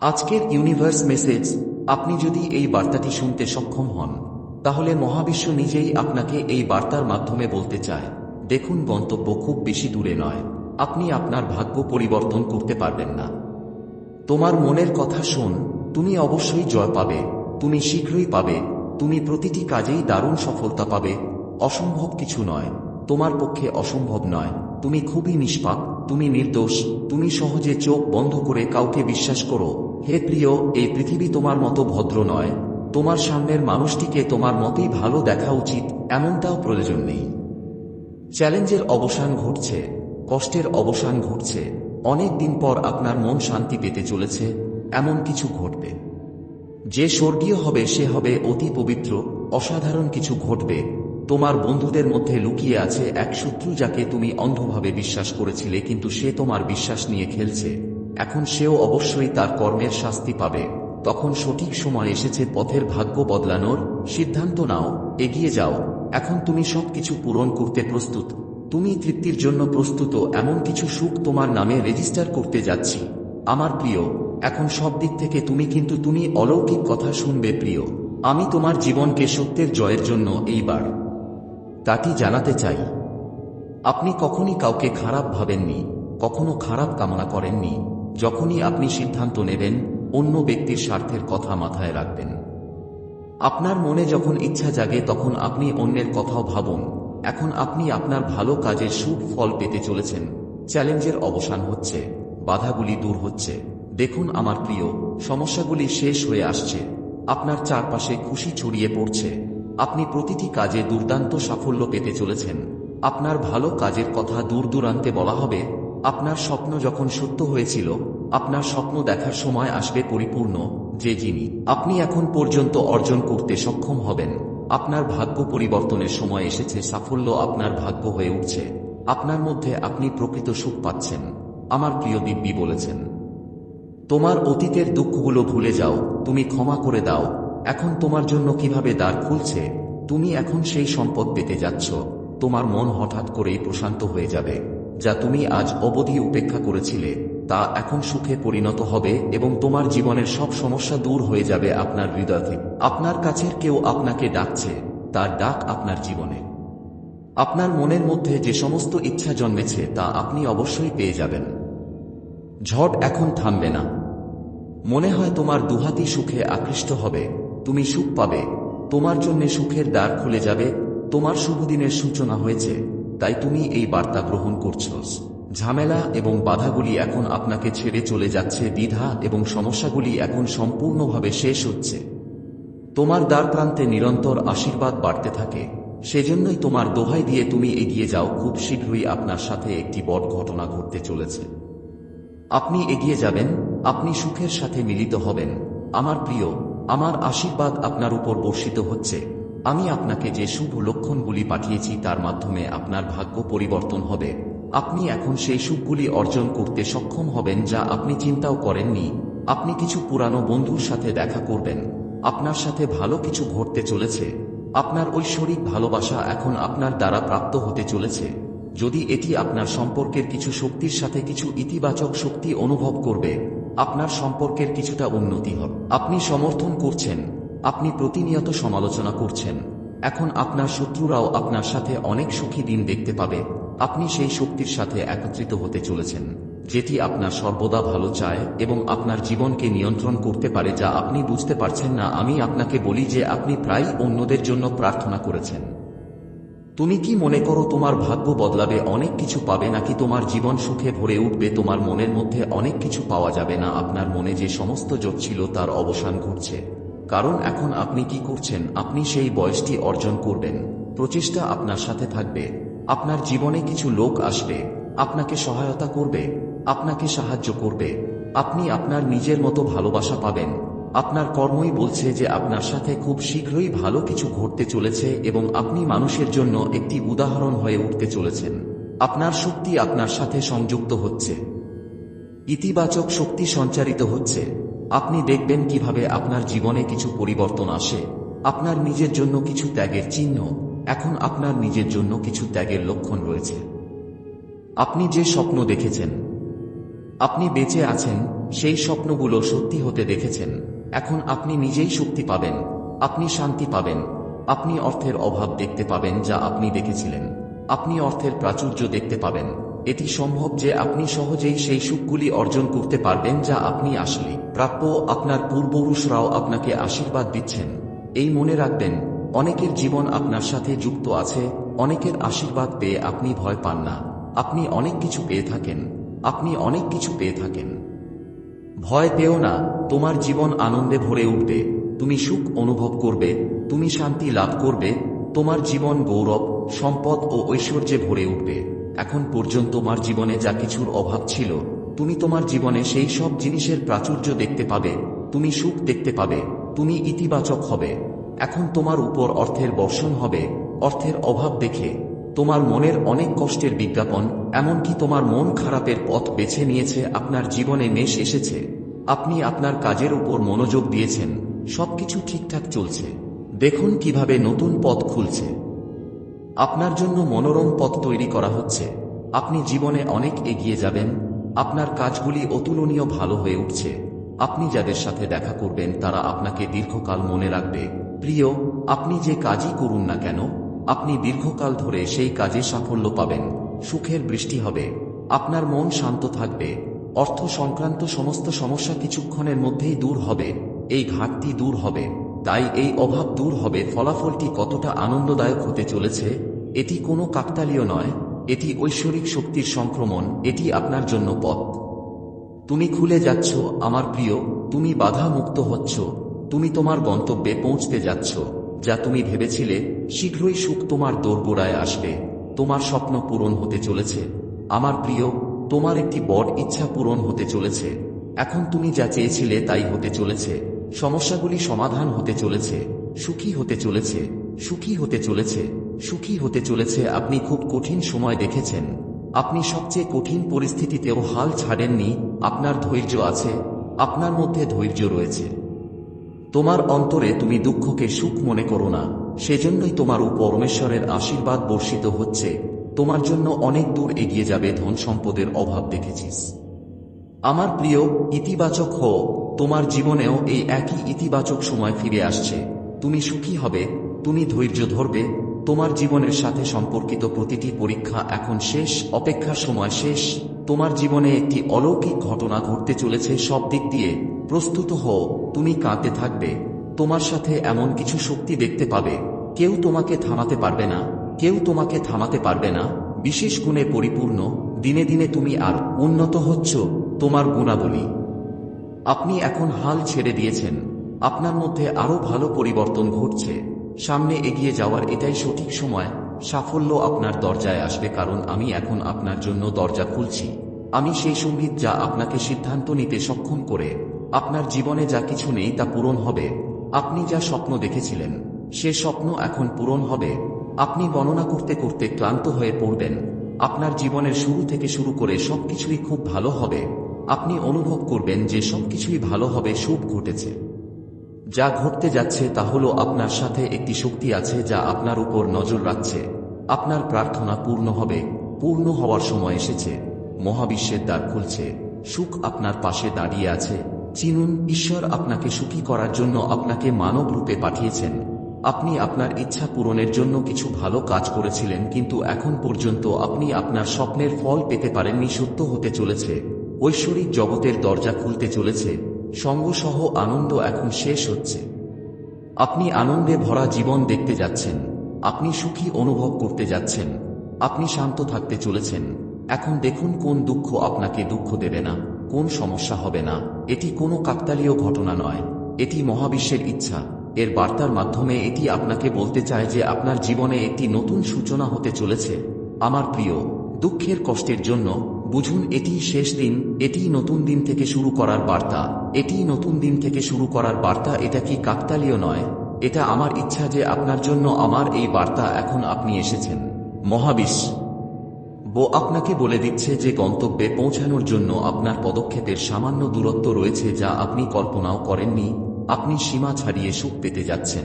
আজকের universe message, আপনি যদি এই বার্তাটি শুনতে সক্ষম হন, তাহলে মহাবিশ্ব নিজেই আপনাকে এই বার্তার মাধ্যমে বলতে চায়। দেখুন, গন্তব্য খুব বেশি দূরে নয়। আপনি আপনার ভাগ্য পরিবর্তন করতে পারবেন না। তোমার মনের কথা শোন, তুমি অবশ্যই জয় পাবে, তুমি শীঘ্রই পাবে, তুমি প্রতিটি কাজেই দারুণ সফলতা পাবে। অসম্ভব কিছু নয়, তোমার পক্ষে অসম্ভব নয়, তুমি খুবই নিষ্পাপ। তুমি নির্দোষ, তুমি সহজে চোখ বন্ধ করে কাউকে বিশ্বাস করো। হে প্রিয়, এই পৃথিবী তোমার মতো ভদ্র নয়। তোমার সামনের মানুষটিকে তোমার মতেই ভালো দেখা উচিত, এমনটাও প্রয়োজন নেই। চ্যালেঞ্জের অবসান ঘটছে, কষ্টের অবসান ঘটছে। অনেক দিন পর আপনার মন শান্তি পেতে চলেছে, এমন কিছু ঘটবে। যে স্বর্গীয় হবে সে হবে অতি পবিত্র, অসাধারণ কিছু ঘটবে। তোমার বন্ধুদের মধ্যে লুকিয়ে আছে এক শত্রু যাকে তুমি অন্ধভাবে বিশ্বাস করেছিলে, কিন্তু সে তোমার বিশ্বাস নিয়ে খেলছে। এখন সেও অবশ্যই তার কর্মের শাস্তি পাবে। তখন সঠিক সময় এসেছে পথের ভাগ্য বদলানোর। সিদ্ধান্ত নাও, এগিয়ে যাও। এখন তুমি সবকিছু পূরণ করতে প্রস্তুত। তুমি তৃপ্তির জন্য প্রস্তুত এমন কিছু সুখ তোমার নামে রেজিস্টার করতে যাচ্ছি। আমার প্রিয়, এখন সব দিক থেকে তুমি কিন্তু তুমি অলৌকিক কথা শুনবে প্রিয়। আমি তোমার জীবনকে সত্যের জয়ের জন্য এইবার তাটি জানাতে চাই। আপনি কখনই কাউকে খারাপ ভাবেননি, কখনো খারাপ কামনা করেননি, যখনই আপনি সিদ্ধান্ত নেবেন অন্য ব্যক্তির স্বার্থের কথা মাথায় রাখবেন। আপনার মনে যখন ইচ্ছা জাগে তখন আপনি অন্যের কথাও ভাবুন। এখন আপনি আপনার ভালো কাজের সুখ ফল পেতে চলেছেন। চ্যালেঞ্জের অবসান হচ্ছে, বাধাগুলি দূর হচ্ছে। দেখুন আমার প্রিয়, সমস্যাগুলি শেষ হয়ে আসছে। আপনার চারপাশে খুশি ছড়িয়ে পড়ছে। আপনি প্রতিটি কাজে দুর্দান্ত সাফল্য পেতে চলেছেন। আপনার ভালো কাজের কথা দূর দূরান্তে বলা হবে। আপনার স্বপ্ন যখন সত্য হয়েছিল, আপনার স্বপ্ন দেখার সময় আসবে পরিপূর্ণ, যে যিনি। আপনি এখন পর্যন্ত অর্জন করতে সক্ষম হবেন। আপনার ভাগ্য পরিবর্তনের সময় এসেছে, সাফল্য আপনার ভাগ্য হয়ে উঠছে। আপনার মধ্যে আপনি প্রকৃত সুখ পাচ্ছেন, আমার প্রিয় দিব্যি বলেছেন। তোমার অতীতের দুঃখগুলো ভুলে যাও, তুমি ক্ষমা করে দাও এখন তোমার জন্য কীভাবে দ্বার খুলছে? তুমি এখন সেই সম্পদ পেতে যাচ্ছ। তোমার মন হঠাৎ করেই প্রশান্ত হয়ে যাবে। যা তুমি আজ অবধি উপেক্ষা করেছিলে, তা এখন সুখে পরিণত হবে এবং তোমার জীবনের সব সমস্যা দূর হয়ে যাবে আপনার হৃদয় থেকে আপনার কাছের কেউ আপনাকে ডাকছে, তার ডাক আপনার জীবনে। আপনার মনের মধ্যে যে সমস্ত ইচ্ছা জন্মেছে, তা আপনি অবশ্যই পেয়ে যাবেন। ঝড় এখন থামবে না। মনে হয় তোমার দুহাতি সুখে আকৃষ্ট হবে। তুমি সুখ পাবে। তোমার জন্য সুখের দ্বার খুলে যাবে। তোমার শুভদিনের সূচনা হয়েছে। তাই তুমি এই বার্তা গ্রহণ করছ। ঝামেলা এবং বাধাগুলি এখন আপনাকে ছেড়ে চলে যাচ্ছে। দ্বিধা এবং সমস্যাগুলি এখন সম্পূর্ণভাবে শেষ হচ্ছে। তোমার দ্বার প্রান্তে নিরন্তর আশীর্বাদ বাড়তে থাকে। সেজন্যই তোমার দোহাই দিয়ে তুমি এগিয়ে যাও। খুব শীঘ্রই আপনার সাথে একটি বড় ঘটনা ঘটতে চলেছে। আপনি এগিয়ে যাবেন। আপনি সুখের সাথে মিলিত হবেন। আমার প্রিয় আমার আশীর্বাদ আপনার উপর বর্ষিত হচ্ছে। আমি আপনাকে যে শুভ লক্ষণগুলি পাঠিয়েছি তার মাধ্যমে আপনার ভাগ্য পরিবর্তন হবে। আপনি এখন সেই সুখগুলি অর্জন করতে সক্ষম হবেন যা আপনি চিন্তাও করেননি। আপনি কিছু পুরানো বন্ধুর সাথে দেখা করবেন। আপনার সাথে ভালো কিছু ঘটতে চলেছে। আপনার ঐশ্বরিক ভালোবাসা এখন আপনার দ্বারা প্রাপ্ত হতে চলেছে। যদি এটি আপনার সম্পর্কের কিছু শক্তির সাথে কিছু ইতিবাচক শক্তি অনুভব করবে আপনার সম্পর্কের কিছুটা উন্নতি হবে। আপনি সমর্থন করছেন, আপনি প্রতিনিয়ত সমালোচনা করছেন। এখন আপনার শত্রুরাও আপনার সাথে অনেক সুখী দিন দেখতে পাবে। আপনি সেই শক্তির সাথে একত্রিত হতে চলেছেন, যেটি আপনার সর্বদা ভালো চায় এবং আপনার জীবনকে নিয়ন্ত্রণ করতে পারে যা আপনি বুঝতে পারছেন না। আমি আপনাকে বলি যে আপনি প্রায় অন্যদের জন্য প্রার্থনা করেছেন। তুমি কি মনে করো তোমার ভাগ্য বদলাবে, অনেক কিছু পাবে নাকি তোমার জীবন সুখে ভরে উঠবে, তোমার মনের মধ্যে অনেক কিছু পাওয়া যাবে না, আপনার মনে যে সমস্ত জোট ছিল তার অবসান ঘটছে। কারণ এখন আপনি কি করছেন, আপনি সেই বয়সটি অর্জন করবেন, প্রচেষ্টা আপনার সাথে থাকবে, আপনার জীবনে কিছু লোক আসবে, আপনাকে সহায়তা করবে, আপনাকে সাহায্য করবে, আপনি আপনার নিজের মতো ভালোবাসা পাবেন। আপনার কর্মই বলছে যে আপনার সাথে খুব শীঘ্রই ভালো কিছু ঘটতে চলেছে এবং আপনি মানুষের জন্য একটি উদাহরণ হয়ে উঠতে চলেছেন। আপনার শক্তি আপনার সাথে সংযুক্ত হচ্ছে। ইতিবাচক শক্তি সঞ্চারিত হচ্ছে। আপনি দেখবেন কীভাবে আপনার জীবনে কিছু পরিবর্তন আসে। আপনার নিজের জন্য কিছু ত্যাগের চিহ্ন, এখন আপনার নিজের জন্য কিছু ত্যাগের লক্ষণ রয়েছে। আপনি যে স্বপ্ন দেখেছেন, আপনি বেঁচে আছেন, সেই স্বপ্নগুলো সত্যি হতে দেখেছেন। এখন আপনি নিজেই শক্তি পাবেন, আপনি শান্তি পাবেন, আপনি অর্থের অভাব দেখতে পাবেন যা আপনি দেখেছিলেন, আপনি অর্থের প্রাচুর্য দেখতে পাবেন, এটি সম্ভব যে আপনি সহজেই সেই সুখগুলি অর্জন করতে পারবেন যা আপনি আসলে। প্রাপ্য আপনার পূর্বপুরুষরাও আপনাকে আশীর্বাদ দিচ্ছেন। এই মনে রাখবেন, অনেকের জীবন আপনার সাথে যুক্ত আছে, অনেকের আশীর্বাদ পেয়ে আপনি ভয় পান না। আপনি অনেক কিছু পেয়ে থাকেন, আপনি অনেক কিছু পেয়ে থাকেন। ভয় পেও না, তোমার জীবন আনন্দে ভরে উঠবে। তুমি সুখ অনুভব করবে, তুমি শান্তি লাভ করবে, তোমার জীবন গৌরব, সম্পদ ও ঐশ্বর্যে ভরে উঠবে। এখন পর্যন্ত তোমার জীবনে যা কিছুর অভাব ছিল, তুমি তোমার জীবনে সেই সব জিনিসের প্রাচুর্য দেখতে পাবে, তুমি সুখ দেখতে পাবে, তুমি ইতিবাচক হবে। এখন তোমার উপর অর্থের বর্ষণ হবে, অর্থের অভাব দেখে। তোমার মনের অনেক কষ্টের বিজ্ঞাপন, এমনকি তোমার মন খারাপের পথ বেছে নিয়েছে আপনার জীবনে মেশ এসেছে। আপনি আপনার কাজের উপর মনোযোগ দিয়েছেন, সবকিছু ঠিকঠাক চলছে। দেখুন কীভাবে নতুন পথ খুলছে। আপনার জন্য মনোরম পথ তৈরি করা হচ্ছে। আপনি জীবনে অনেক এগিয়ে যাবেন, আপনার কাজগুলি অতুলনীয় ভালো হয়ে উঠছে। আপনি যাদের সাথে দেখা করবেন, তারা আপনাকে দীর্ঘকাল মনে রাখবে। প্রিয়, আপনি যে কাজই করুন না কেন আপনি দীর্ঘকাল ধরে সেই কাজে সাফল্য পাবেন। সুখের বৃষ্টি হবে। আপনার মন শান্ত থাকবে। অর্থ সংক্রান্ত সমস্ত সমস্যা কিছুক্ষণের মধ্যেই দূর হবে। এই ঘাটতি দূর হবে। তাই এই অভাব দূর হবে। ফলাফলটি কতটা আনন্দদায়ক হতে চলেছে, এটি কোনো কাকতালীয় নয়। এটি ঐশ্বরিক শক্তির সংক্রমণ। এটি আপনার জন্য পথ। তুমি খুলে যাচ্ছ, আমার প্রিয়। তুমি বাধা মুক্ত হচ্ছ। তুমি তোমার গন্তব্যে পৌঁছতে যাচ্ছ। যা তুমি ভেবেছিলে, শীঘ্রই সুখ তোমার দোরগোড়ায় আসবে। তোমার স্বপ্ন পূরণ হতে চলেছে। আমার প্রিয়, তোমার একটি বড় ইচ্ছা পূরণ হতে চলেছে। এখন তুমি যা চেয়েছিলে তাই হতে চলেছে। সমস্যাগুলি সমাধান হতে চলেছে। সুখী হতে চলেছে। সুখী হতে চলেছে। সুখী হতে চলেছে আপনি খুব কঠিন সময় দেখেছেন। আপনি সবচেয়ে কঠিন পরিস্থিতিতেও হাল ছাড়েননি। আপনার ধৈর্য আছে। আপনার মধ্যে ধৈর্য রয়েছে। তোমার অন্তরে তুমি দুঃখকে সুখ মনে করো না। সেজন্যই তোমার পরমেশ্বরের আশীর্বাদ বর্ষিত হচ্ছে। তোমার জন্য অনেক দূর এগিয়ে যাবে ধন সম্পদের অভাব দেখেছিস। আমার প্রিয়, ইতিবাচক হো তোমার জীবনেও এই একই ইতিবাচক সময় ফিরে আসছে। তুমি সুখী হবে, তুমি ধৈর্য ধরবে। তোমার জীবনের সাথে সম্পর্কিত প্রতিটি পরীক্ষা এখন শেষ, অপেক্ষার সময় শেষ। তোমার জীবনে একটি অলৌকিক ঘটনা ঘটতে চলেছে সব দিক দিয়ে। প্রস্তুত হও, তুমি কাঁদতে থাকবে, তোমার সাথে এমন কিছু শক্তি দেখতে পাবে, কেউ তোমাকে থামাতে পারবে না, কেউ তোমাকে থামাতে পারবে না, বিশেষ গুণে পরিপূর্ণ, দিনে দিনে তুমি আর উন্নত হচ্ছ, তোমার গুণাবলী। আপনি এখন হাল ছেড়ে দিয়েছেন, আপনার মধ্যে আরও ভালো পরিবর্তন ঘটছে, সামনে এগিয়ে যাওয়ার এটাই সঠিক সময়, সাফল্য আপনার দরজায় আসবে কারণ আমি এখন আপনার জন্য দরজা খুলছি, আমি সেই সংগীত যা আপনাকে সিদ্ধান্ত নিতে সক্ষম করে। আপনার জীবনে যা কিছু নেই তা পূরণ হবে। আপনি যা স্বপ্ন দেখেছিলেন, সে স্বপ্ন এখন পূরণ হবে। আপনি গণনা করতে করতে ক্লান্ত হয়ে পড়বেন। আপনার জীবনের শুরু থেকে শুরু করে সবকিছুই খুব ভালো হবে। আপনি অনুভব করবেন যে সবকিছুই ভালো হবে, সুখ ঘটেছে। যা ঘটতে যাচ্ছে তা হলো আপনার সাথে একটি শক্তি আছে যা আপনার উপর নজর রাখছে। আপনার প্রার্থনা পূর্ণ হবে। পূর্ণ হওয়ার সময় এসেছে। মহাবিশ্বের দ্বার খুলছে। সুখ আপনার পাশে দাঁড়িয়ে আছে। চিনুন, ঈশ্বর আপনাকে সুখী করার জন্য আপনাকে মানব রূপে পাঠিয়েছেন। আপনি আপনার ইচ্ছা পূরণের জন্য কিছু ভালো কাজ করেছিলেন, কিন্তু এখন পর্যন্ত আপনি আপনার স্বপ্নের ফল পেতে পারেননি, সত্য হতে চলেছে। ঐশ্বরিক জগতের দরজা খুলতে চলেছে। সঙ্গসহ আনন্দ এখন শেষ হচ্ছে। আপনি আনন্দে ভরা জীবন দেখতে যাচ্ছেন। আপনি সুখী অনুভব করতে যাচ্ছেন। আপনি শান্ত থাকতে চলেছেন। এখন দেখুন কোন দুঃখ আপনাকে দুঃখ দেবে না। কোন সমস্যা হবে না। এটি কোনো কাকতালীয় ঘটনা নয়। এটি মহাবিশ্বের ইচ্ছা। এর বার্তার মাধ্যমে এটি আপনাকে বলতে চায় যে আপনার জীবনে একটি নতুন সূচনা হতে চলেছে। আমার প্রিয়, দুঃখের কষ্টের জন্য বুঝুন, এটি শেষ দিন, এটি নতুন দিন থেকে শুরু করার বার্তা। এটি নতুন দিন থেকে শুরু করার বার্তা, এটা কি কাকতালীয় নয়? এটা আমার ইচ্ছা যে আপনার জন্য আমার এই বার্তা এখন আপনি এসেছেন। মহাবিশ্ব বো আপনাকে বলে দিচ্ছে যে গন্তব্যে পৌঁছানোর জন্য আপনার পদক্ষেপের সামান্য দূরত্ব রয়েছে যা আপনি কল্পনাও করেননি। আপনি সীমা ছাড়িয়ে সুখ পেতে যাচ্ছেন।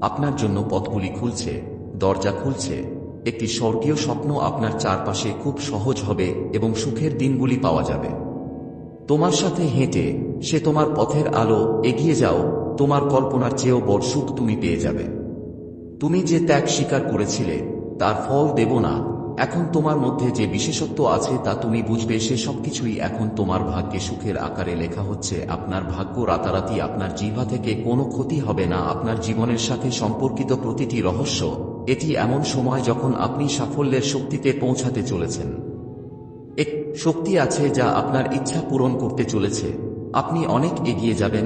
আপনার জন্য পথগুলি খুলছে, দরজা খুলছে। একটি স্বর্গীয় স্বপ্ন আপনার চারপাশে খুব সহজ হবে এবং সুখের দিনগুলি পাওয়া যাবে। তোমার সাথে হেঁটে, সে তোমার পথের আলো, এগিয়ে যাও, তোমার কল্পনার চেয়েও বড় সুখ তুমি পেয়ে যাবে। তুমি যে ত্যাগ স্বীকার করেছিলে, তার ফল দেব না। এখন তোমার মধ্যে যে বিশেষত্ব আছে তা তুমি বুঝবে, সে সবকিছুই এখন তোমার ভাগ্যে সুখের আকারে লেখা হচ্ছে। আপনার ভাগ্য রাতারাতি আপনার জিহ্বা থেকে কোনো ক্ষতি হবে না। আপনার জীবনের সাথে সম্পর্কিত প্রতিটি রহস্য, এটি এমন সময় যখন আপনি সাফল্যের শক্তিতে পৌঁছাতে চলেছেন। এক শক্তি আছে যা আপনার ইচ্ছা পূরণ করতে চলেছে। আপনি অনেক এগিয়ে যাবেন,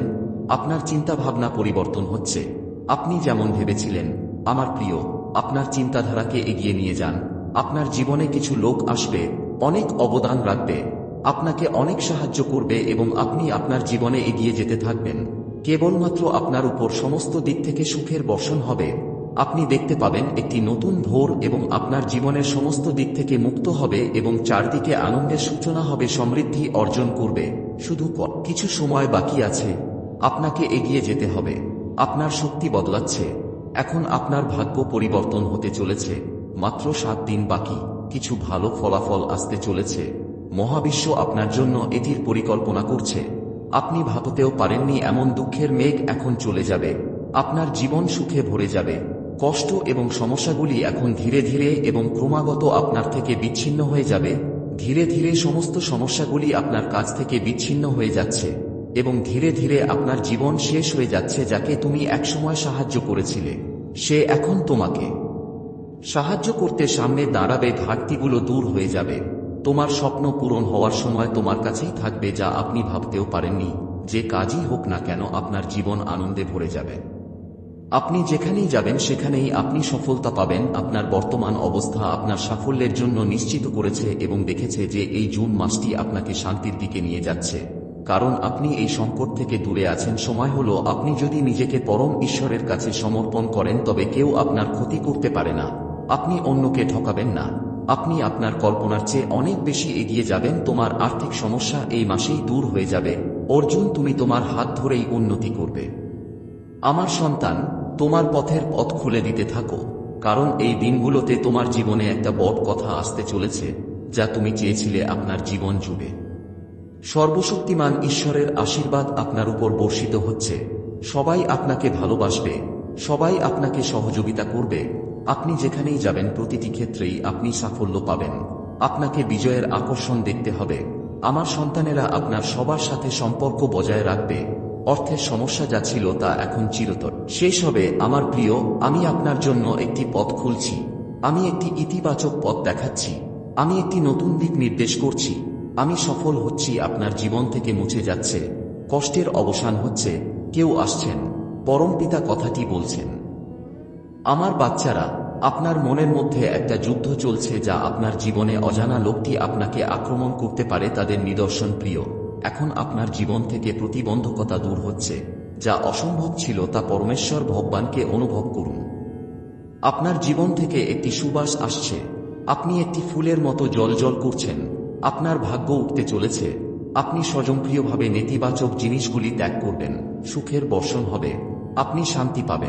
আপনার চিন্তাভাবনা পরিবর্তন হচ্ছে। আপনি যেমন ভেবেছিলেন, আমার প্রিয়, আপনার চিন্তাধারাকে এগিয়ে নিয়ে যান। আপনার জীবনে কিছু লোক আসবে, অনেক অবদান রাখবে, আপনাকে অনেক সাহায্য করবে এবং আপনি আপনার জীবনে এগিয়ে যেতে থাকবেন। কেবলমাত্র আপনার উপর সমস্ত দিক থেকে সুখের বর্ষণ হবে। আপনি দেখতে পাবেন একটি নতুন ভোর এবং আপনার জীবনের সমস্ত দিক থেকে মুক্ত হবে এবং চারদিকে আনন্দের সূচনা হবে, সমৃদ্ধি অর্জন করবে। শুধু কিছু সময় বাকি আছে। আপনাকে এগিয়ে যেতে হবে। আপনার শক্তি বদলাচ্ছে। এখন আপনার ভাগ্য পরিবর্তন হতে চলেছে। মাত্র সাত দিন বাকি, কিছু ভালো ফলাফল আসতে চলেছে। মহাবিশ্ব আপনার জন্য এটির পরিকল্পনা করছে। আপনি ভাবতেও পারেননি এমন দুঃখের মেঘ এখন চলে যাবে। আপনার জীবন সুখে ভরে যাবে। কষ্ট এবং সমস্যাগুলি এখন ধীরে ধীরে এবং ক্রমাগত আপনার থেকে বিচ্ছিন্ন হয়ে যাবে। ধীরে ধীরে সমস্ত সমস্যাগুলি আপনার কাছ থেকে বিচ্ছিন্ন হয়ে যাচ্ছে এবং ধীরে ধীরে আপনার জীবন শেষ হয়ে যাচ্ছে যাকে তুমি একসময় সাহায্য করেছিলে। সে এখন তোমাকে সাহায্য করতে সামনে দাঁড়াবে, ঘাটতিগুলো দূর হয়ে যাবে। তোমার স্বপ্ন পূরণ হওয়ার সময় তোমার কাছেই থাকবে যা আপনি ভাবতেও পারেননি। যে কাজই হোক না কেন আপনার জীবন আনন্দে ভরে যাবে। আপনি যেখানেই যাবেন, সেখানেই আপনি সফলতা পাবেন। আপনার বর্তমান অবস্থা আপনার সাফল্যের জন্য নিশ্চিত করেছে এবং দেখেছে যে এই জুন মাসটি আপনাকে শান্তির দিকে নিয়ে যাচ্ছে। কারণ আপনি এই সংকট থেকে দূরে আছেন। সময় হল আপনি যদি নিজেকে পরম ঈশ্বরের কাছে সমর্পণ করেন, তবে কেউ আপনার ক্ষতি করতে পারে না। আপনি অন্যকে ঠকাবেন না। আপনি আপনার কল্পনার চেয়ে অনেক বেশি এগিয়ে যাবেন, তোমার আর্থিক সমস্যা এই মাসেই দূর হয়ে যাবে। অর্জুন, তুমি তোমার হাত ধরেই উন্নতি করবে। আমার সন্তান, তোমার পথের পথ খুলে দিতে থাকো, কারণ এই দিনগুলোতে তোমার জীবনে একটা বড় কথা আসতে চলেছে, যা তুমি চেয়েছিলে আপনার জীবন জুড়ে। সর্বশক্তিমান ঈশ্বরের আশীর্বাদ আপনার উপর বর্ষিত হচ্ছে। সবাই আপনাকে ভালোবাসবে, সবাই আপনাকে সহযোগিতা করবে আপনি যেখানেই যাবেন, প্রতিটি ক্ষেত্রেই আপনি সাফল্য পাবেন। আপনাকে বিজয়ের আকর্ষণ দেখতে হবে। আমার সন্তানেরা আপনার সবার সাথে সম্পর্ক বজায় রাখবে। অর্থের সমস্যা যা ছিল তা এখন চিরতর। শেষ হবে, আমার প্রিয়, আমি আপনার জন্য একটি পথ খুলছি। আমি একটি ইতিবাচক পথ দেখাচ্ছি। আমি একটি নতুন দিক নির্দেশ করছি। আমি সফল হচ্ছি, আপনার জীবন থেকে মুছে যাচ্ছে। কষ্টের অবসান হচ্ছে। কেউ আসছেন। পরম পিতা কথাটি বলছেন। আমার বাচ্চারা, আপনার মনের মধ্যে একটা যুদ্ধ চলছে যা আপনার জীবনে অজানা লোকটি আপনাকে আক্রমণ করতে পারে তাদের নিদর্শন প্রিয়। এখন আপনার জীবন থেকে প্রতিবন্ধকতা দূর হচ্ছে, যা অসম্ভব ছিল তা পরমেশ্বর ভগবানকে অনুভব করুন। আপনার জীবন থেকে একটি সুবাস আসছে, আপনি একটি ফুলের মতো জল জল করছেন, আপনার ভাগ্য উঠতে চলেছে, আপনি স্বজনপ্রিয়ভাবে নেতিবাচক জিনিসগুলি ত্যাগ করবেন, সুখের বর্ষণ হবে, আপনি শান্তি পাবেন।